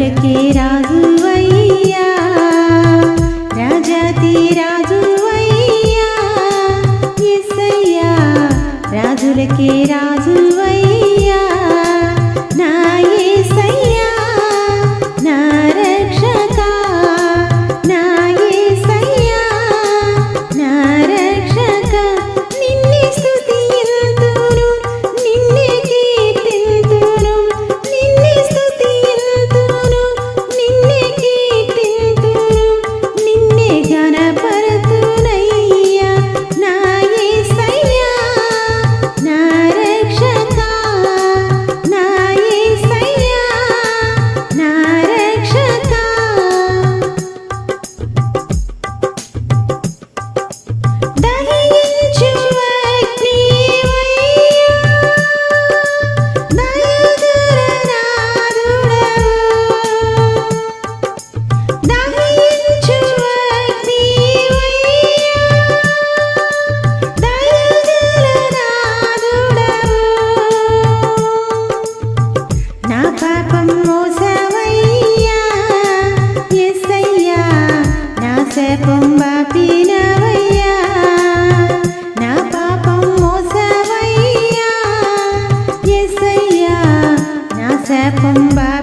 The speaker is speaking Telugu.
రాజులకే రాజువయ్యా. రాజాతి రాజువయ్యా. ఎస్సయ్యా రాజులకే రాజు sepemba